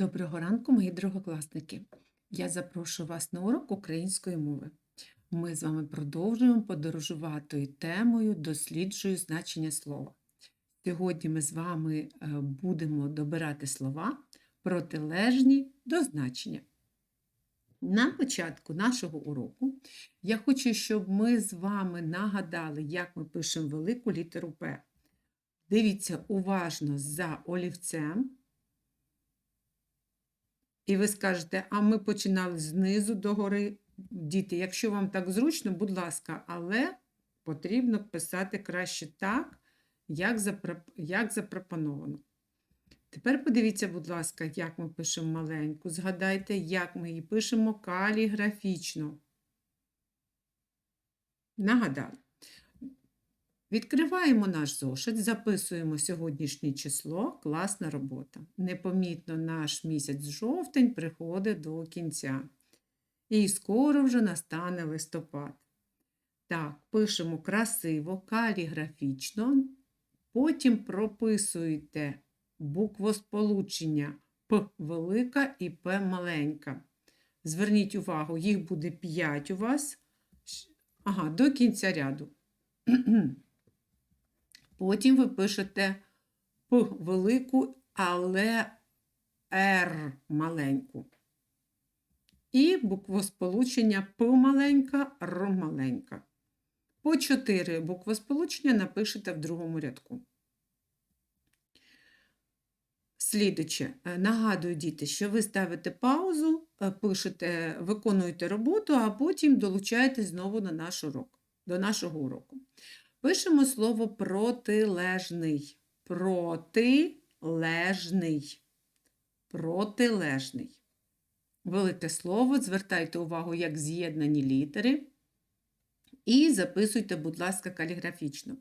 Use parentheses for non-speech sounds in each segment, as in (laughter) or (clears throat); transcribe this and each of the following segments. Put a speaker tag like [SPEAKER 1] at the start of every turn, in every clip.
[SPEAKER 1] Доброго ранку, мої другокласники! Я запрошую вас на урок української мови. Ми з вами продовжуємо подорожувати темою Досліджую значення слова. Сьогодні ми з вами е, будемо добирати слова протилежні до значення. На початку нашого уроку я хочу, щоб ми з вами нагадали, як ми пишемо велику літеру П. Дивіться уважно за олівцем. І ви скажете, а ми починали знизу до гори. Діти, якщо вам так зручно, будь ласка, але потрібно писати краще так, як, запро... як запропоновано. Тепер подивіться, будь ласка, як ми пишемо маленьку. Згадайте, як ми її пишемо каліграфічно. Нагадали. Відкриваємо наш зошит, записуємо сьогоднішнє число, класна робота. Непомітно наш місяць жовтень приходить до кінця. І скоро вже настане листопад. Так, пишемо красиво, каліграфічно, потім прописуєте буквосполучення П велика і П маленька. Зверніть увагу, їх буде 5 у вас. Ага, до кінця ряду. (clears throat) Потім ви пишете П велику, але Р маленьку. І буквосполучення П маленька, Р маленька. По 4 буквосполучення напишете в другому рядку. Слідуче, нагадую, діти, що ви ставите паузу, пишете, виконуєте роботу, а потім долучаєтесь знову на наш урок, до нашого уроку. Пишемо слово протилежний. Протилежний. Протилежний. Велике слово. Звертайте увагу, як з'єднані літери. І записуйте, будь ласка, каліграфічно.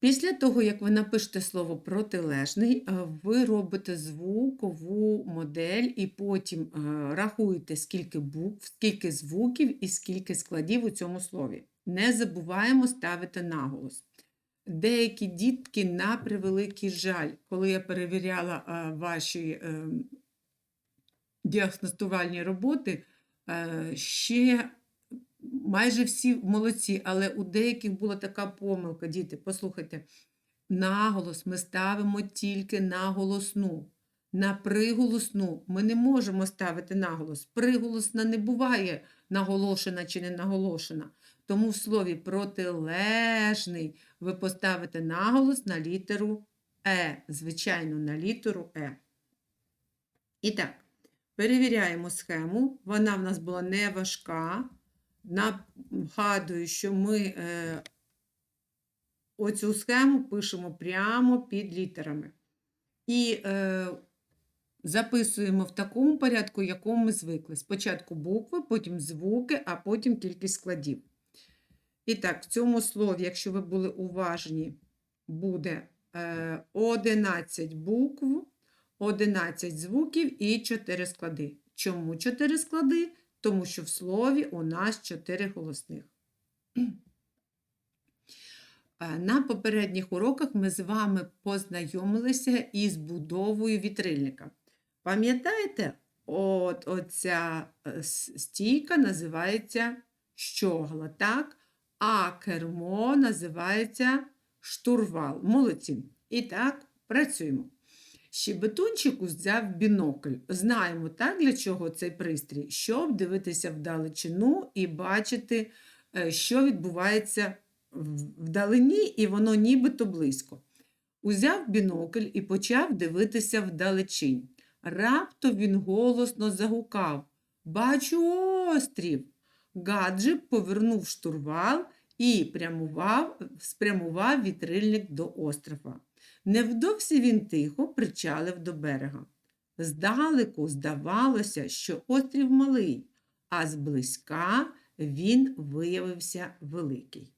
[SPEAKER 1] Після того, як ви напишете слово протилежний, ви робите звукову модель і потім рахуєте, скільки букв, скільки звуків і скільки складів у цьому слові. Не забуваємо ставити наголос. Деякі дітки, на превеликий жаль, коли я перевіряла ваші е, діагностувальні роботи, е, ще майже всі молодці, але у деяких була така помилка, діти, послухайте, наголос ми ставимо тільки на голосну. На приголосну ми не можемо ставити наголос. Приголосна не буває наголошена чи не наголошена. Тому в слові протилежний ви поставите наголос на літеру Е, звичайно, на літеру Е. І так, перевіряємо схему. Вона в нас була не важка. Нагадую, що ми е, оцю схему пишемо прямо під літерами. І е, записуємо в такому порядку, якому ми звикли. Спочатку букви, потім звуки, а потім кількість складів. І так, в цьому слові, якщо ви були уважні, буде 11 букв, 11 звуків і 4 склади. Чому 4 склади? Тому що в слові у нас 4 голосних. (clears throat) На попередніх уроках ми з вами познайомилися із будовою вітрильника. Пам'ятаєте, от оця стійка називається щогла, так? А кермо називається штурвал. Молодці. І так, працюємо. Щебетунчик взяв бінокль. Знаємо, так, для чого цей пристрій? Щоб дивитися вдалечину і бачити, що відбувається вдалині, і воно нібито близько. Узяв бінокль і почав дивитися вдалечінь. Раптом він голосно загукав Бачу острів. Гаджик повернув штурвал і прямував, спрямував вітрильник до острова. Невдовзі він тихо причалив до берега. Здалеку здавалося, що острів малий, а зблизька він виявився великий.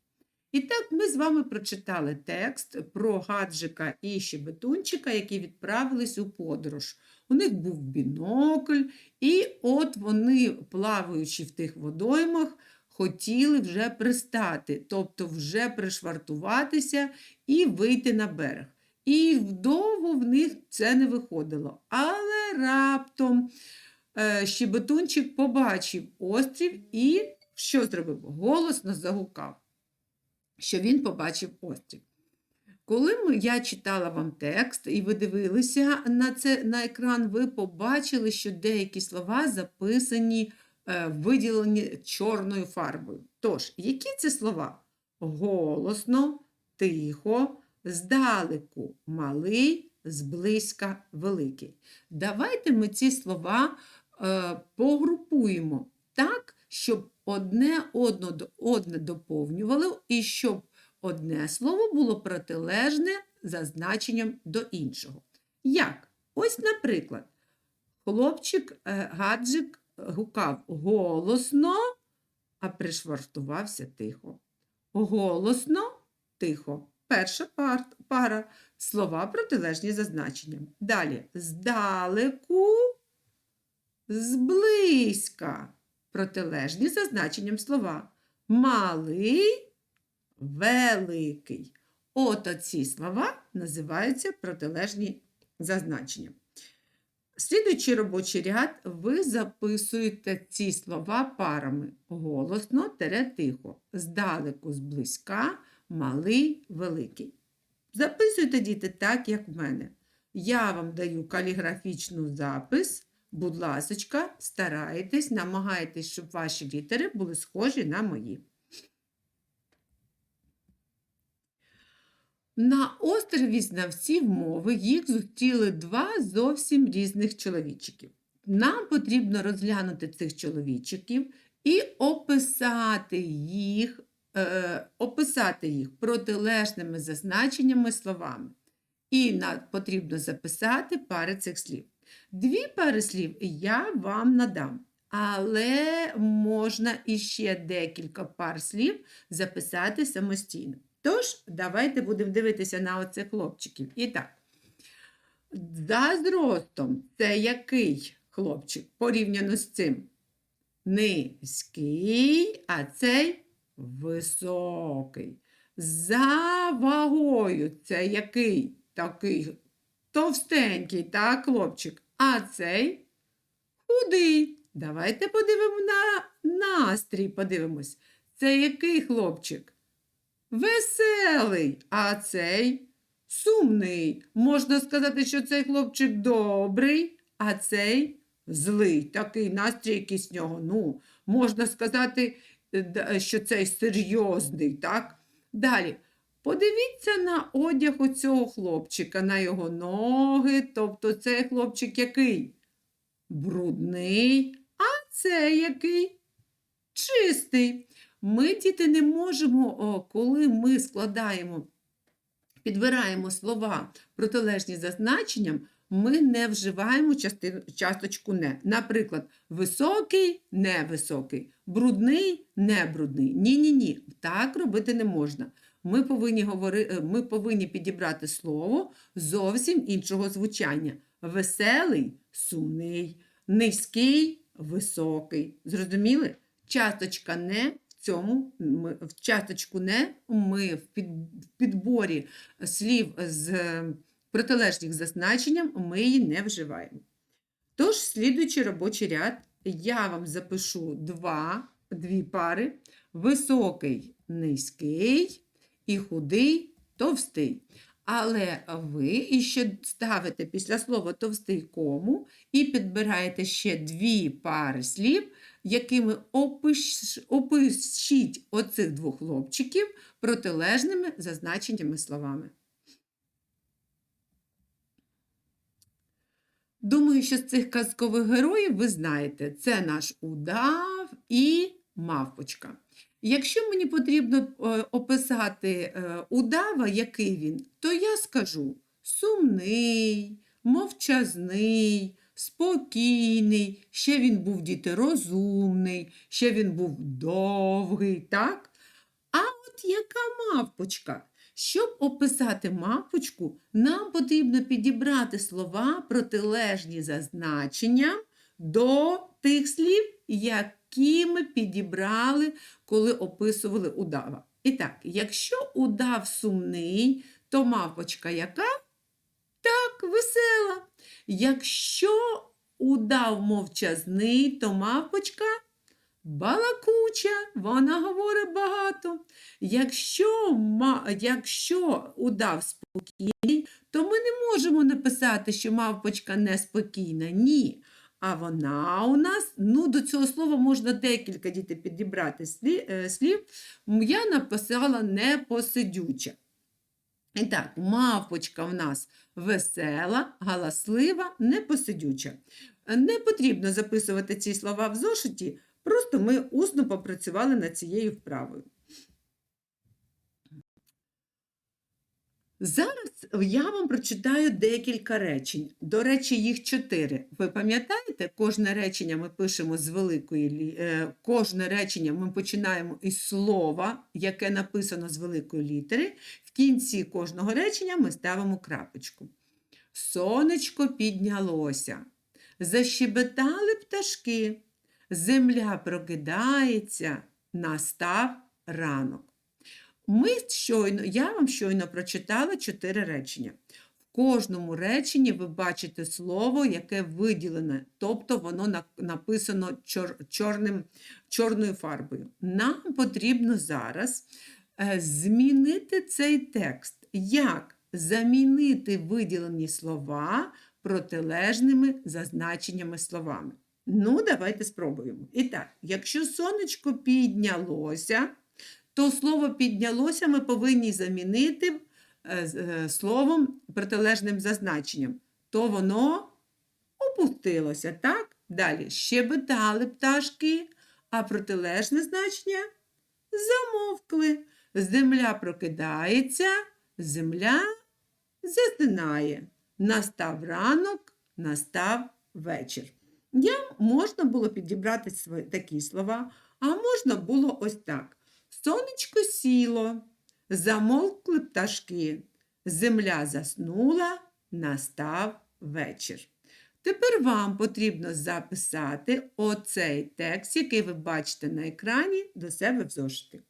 [SPEAKER 1] І так ми з вами прочитали текст про гаджика і щебетунчика, які відправились у подорож. У них був бінокль, і от вони, плаваючи в тих водоймах, хотіли вже пристати, тобто вже пришвартуватися і вийти на берег. І вдовго в них це не виходило. Але раптом е, щебетунчик побачив острів і що зробив? Голосно загукав, що він побачив острів. Коли я читала вам текст і ви дивилися на, це, на екран, ви побачили, що деякі слова записані, е, виділені чорною фарбою. Тож, які це слова? Голосно, тихо, здалеку малий, зблизька великий. Давайте ми ці слова е, погрупуємо так, щоб одне одно, одне доповнювало і щоб одне слово було протилежне за значенням до іншого. Як? Ось, наприклад, хлопчик е, гаджик гукав голосно, а пришвартувався тихо. Голосно, тихо. Перша пара. Слова протилежні за значенням. Далі здалеку, зблизька. Протилежні за значенням слова. Малий, великий. От оці слова називаються протилежні за значенням. Слідуючий робочий ряд ви записуєте ці слова парами голосно тихо, здалеку, зблизька, малий, великий. Записуйте, діти, так, як в мене. Я вам даю каліграфічну запис. Будь ласочка, старайтесь, намагайтесь, щоб ваші літери були схожі на мої. На острові знавців мови їх зустріли два зовсім різних чоловічиків. Нам потрібно розглянути цих чоловічиків і описати їх, е, описати їх протилежними зазначеннями словами. І на, потрібно записати пари цих слів. Дві пари слів я вам надам, але можна іще декілька пар слів записати самостійно. Тож, давайте будемо дивитися на оцих хлопчиків. І так, за зростом це який хлопчик порівняно з цим? Низький, а цей високий. За вагою це який такий товстенький, так, хлопчик, а цей худий. Давайте подивимо на настрій, подивимось. Це який хлопчик? Веселий, а цей сумний. Можна сказати, що цей хлопчик добрий, а цей злий. Такий настрій якийсь нього. Ну, можна сказати, е, що цей серйозний, так? Далі. Подивіться на одяг у цього хлопчика, на його ноги. Тобто цей хлопчик який? Брудний, а це який? Чистий. Ми, діти, не можемо, коли ми складаємо, підбираємо слова протилежні за значенням, ми не вживаємо часточку не. Наприклад, високий, невисокий, брудний, не брудний. Ні-ні-ні, так робити не можна. Ми повинні, говори, е, ми повинні підібрати слово зовсім іншого звучання. Веселий, сумний, низький, високий. Зрозуміли? Часточка не цьому, ми, в часточку не ми в, підборі слів з протилежних за значенням ми її не вживаємо. Тож, слідуючий робочий ряд, я вам запишу два, дві пари: високий, низький і худий, товстий. Але ви іще ставите після слова товстий кому і підбираєте ще дві пари слів, якими опиш, опишіть оцих двох хлопчиків протилежними зазначеннями словами. Думаю, що з цих казкових героїв ви знаєте, це наш удав і мавпочка. Якщо мені потрібно е, описати е, удава, який він, то я скажу сумний, мовчазний, спокійний, ще він був діти розумний, ще він був довгий, так? А от яка мавпочка? Щоб описати мавпочку, нам потрібно підібрати слова протилежні за значенням до тих слів, які ми підібрали, коли описували удава. І так, якщо удав сумний, то мавпочка яка? Так, весела. Якщо удав мовчазний, то мавпочка балакуча, вона говорить багато. Якщо, якщо удав спокійний, то ми не можемо написати, що мавпочка неспокійна. Ні. А вона у нас, ну, до цього слова можна декілька діти підібрати е, слів. Я написала непосидюча. І так, мавпочка в нас весела, галаслива, непосидюча. Не потрібно записувати ці слова в зошиті, просто ми усно попрацювали над цією вправою. Зараз я вам прочитаю декілька речень. До речі, їх чотири. Ви пам'ятаєте, кожне речення ми пишемо з великої е, кожне речення ми починаємо із слова, яке написано з великої літери. В кінці кожного речення ми ставимо крапочку. Сонечко піднялося, защебетали пташки, земля прокидається, настав ранок. Ми щойно, я вам щойно прочитала чотири речення. В кожному реченні ви бачите слово, яке виділене, тобто воно написано чор, чорним, чорною фарбою. Нам потрібно зараз е, змінити цей текст. Як замінити виділені слова протилежними зазначеннями словами? Ну, давайте спробуємо. І так, якщо сонечко піднялося, то слово піднялося ми повинні замінити е, е, словом протилежним зазначенням. То воно опустилося, так? Далі щебетали пташки, а протилежне значення замовкли. Земля прокидається, земля засинає. Настав ранок, настав вечір. Я можна було підібрати такі слова, а можна було ось так. Сонечко сіло, замовкли пташки, земля заснула, настав вечір. Тепер вам потрібно записати оцей текст, який ви бачите на екрані, до себе в зошити.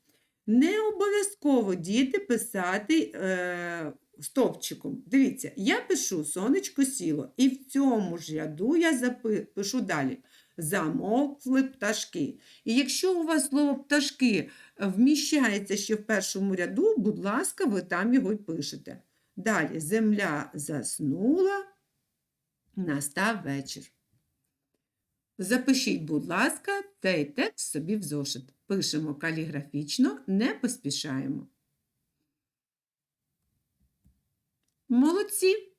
[SPEAKER 1] Не обов'язково діти писати е, стовпчиком. Дивіться, я пишу сонечко сіло, і в цьому ж ряду я пишу далі. Замовкли пташки. І якщо у вас слово пташки вміщається ще в першому ряду, будь ласка, ви там його й пишете. Далі земля заснула, настав вечір. Запишіть, будь ласка, цей текст собі в зошит. Пишемо каліграфічно, не поспішаємо. Молодці!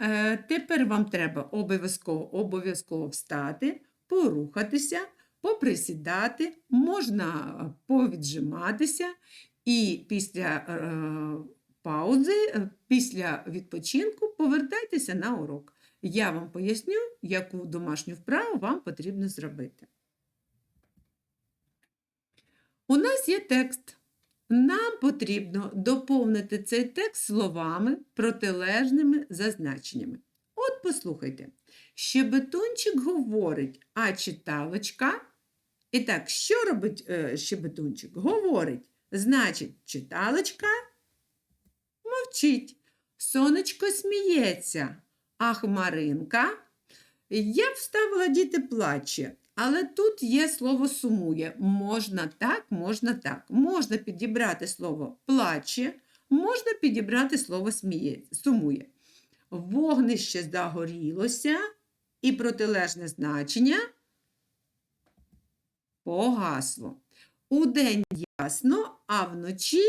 [SPEAKER 1] Е, тепер вам треба обов'язково обов'язково встати, порухатися, поприсідати, можна е, повіджиматися і після е, паузи, е, після відпочинку повертайтеся на урок. Я вам поясню, яку домашню вправу вам потрібно зробити. У нас є текст. Нам потрібно доповнити цей текст словами протилежними зазначеннями. От послухайте. Щебетунчик говорить, а читалочка. І так, що робить е, щебетунчик? Говорить. Значить, читалочка мовчить. Сонечко сміється, а хмаринка. Я вставила діти плаче, але тут є слово сумує. Можна так, можна так. Можна підібрати слово плаче, можна підібрати слово сміє, сумує. Вогнище загорілося і протилежне значення погасло. Удень ясно, а вночі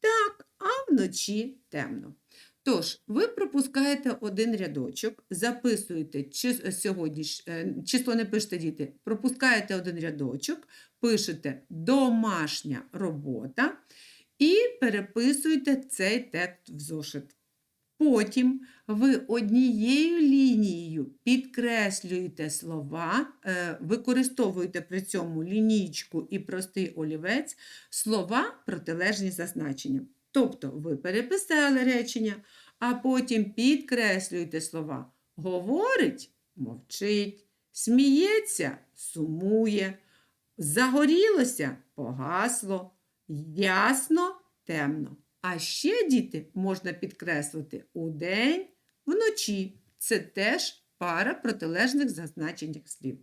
[SPEAKER 1] так, а вночі темно. Тож, ви пропускаєте один рядочок, записуєте чи- сьогодні, е, число не пишете діти, пропускаєте один рядочок, пишете домашня робота і переписуєте цей текст в зошит. Потім ви однією лінією підкреслюєте слова, е, використовуєте при цьому лінійку і простий олівець, слова протилежні за значенням. Тобто ви переписали речення, а потім підкреслюєте слова. Говорить мовчить, сміється сумує, загорілося погасло, ясно темно. А ще, діти, можна підкреслити удень, вночі. Це теж пара протилежних зазначених слів.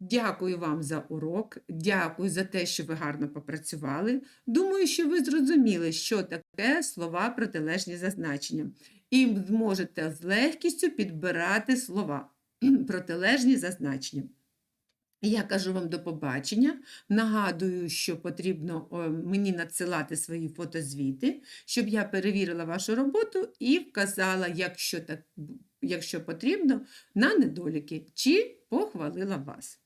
[SPEAKER 1] Дякую вам за урок, дякую за те, що ви гарно попрацювали. Думаю, що ви зрозуміли, що таке слова протилежні зазначення, і зможете з легкістю підбирати слова (clears throat) протилежні зазначення. Я кажу вам до побачення. Нагадую, що потрібно мені надсилати свої фотозвіти, щоб я перевірила вашу роботу і вказала, якщо, так, якщо потрібно, на недоліки чи похвалила вас.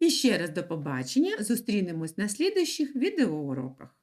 [SPEAKER 1] І ще раз до побачення. Зустрінемось на слідуючих відеоуроках.